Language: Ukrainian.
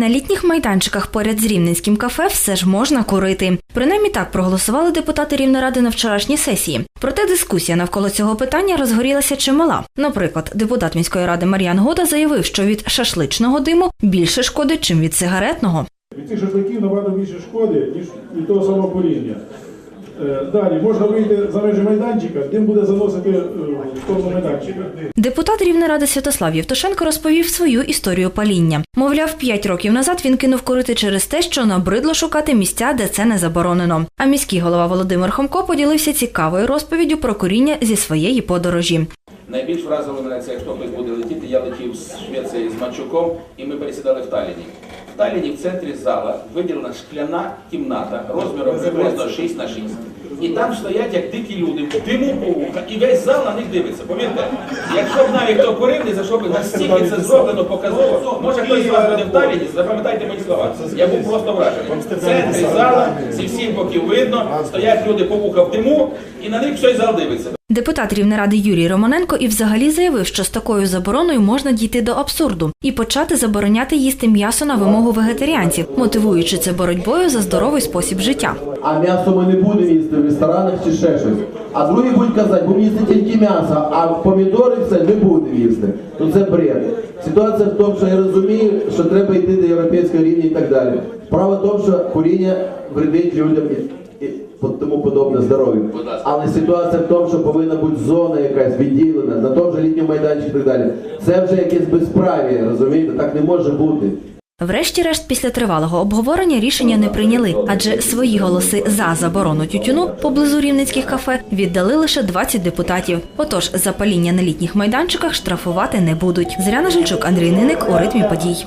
На літніх майданчиках поряд з рівненським кафе все ж можна курити. Принаймні так проголосували депутати Рівнеради на вчорашній сесії. Проте дискусія навколо цього питання розгорілася чимала. Наприклад, депутат міської ради Мар'ян Года заявив, що від шашличного диму більше шкоди, чим від сигаретного. Від цих шашликів набагато більше шкоди, ніж від того самого куріння. Е, Далі можна вийти за межі майданчика, дим буде заносити е, сторону майданчика. Депутат Рівнеради Святослав Євтушенко розповів свою історію паління. Мовляв, п'ять років назад він кинув курити через те, що набридло шукати місця, де це не заборонено. А міський голова Володимир Хомко поділився цікавою розповіддю про куріння зі своєї подорожі. Найбільш вразило мене це, якщо хтось буде летіти. Я летів з Швеції з Манчуком, і ми пересідали в Талліні. В Талліні в центрі зала виділена шкляна кімната розміром приблизно 6 на 6. І там стоять як дикі люди, в диму по вуха, і весь зал на них дивиться. Повірте, якщо б навіть хто курив, не зайшов би настільки це зроблено показово. Може хтось з вас буде в Талліні, запам'ятайте мої слова. Я був просто вражений. В центрі зала, зі всіх боків видно, стоять люди по вуха в диму, і на них всей зал дивиться. Депутат Рівнеради Юрій Романенко і взагалі заявив, що з такою забороною можна дійти до абсурду і почати забороняти їсти м'ясо на вимогу вегетаріанців, мотивуючи це боротьбою за здоровий спосіб життя. А м'ясо ми не будемо їсти в ресторанах чи ще щось. А другі будуть казати, будемо їсти тільки м'ясо, а помідори все не будемо їсти. Ну це бред. Ситуація в тому, що я розумію, що треба йти до європейського рівня і так далі. Справа в тому, що куріння вредить людям і, тому подобне здоров'ю. Але ситуація в тому, що повинна бути зона якась відділена, на тому же літньому майданчику і так далі. Це вже якесь безправ'я, розумієте? Так не може бути. Врешті-решт, після тривалого обговорення рішення не прийняли, адже свої голоси за заборону тютюну поблизу рівненських кафе віддали лише 20 депутатів. Отож, за паління на літніх майданчиках штрафувати не будуть. Зряна Жильчук, Андрій Ниник у ритмі подій.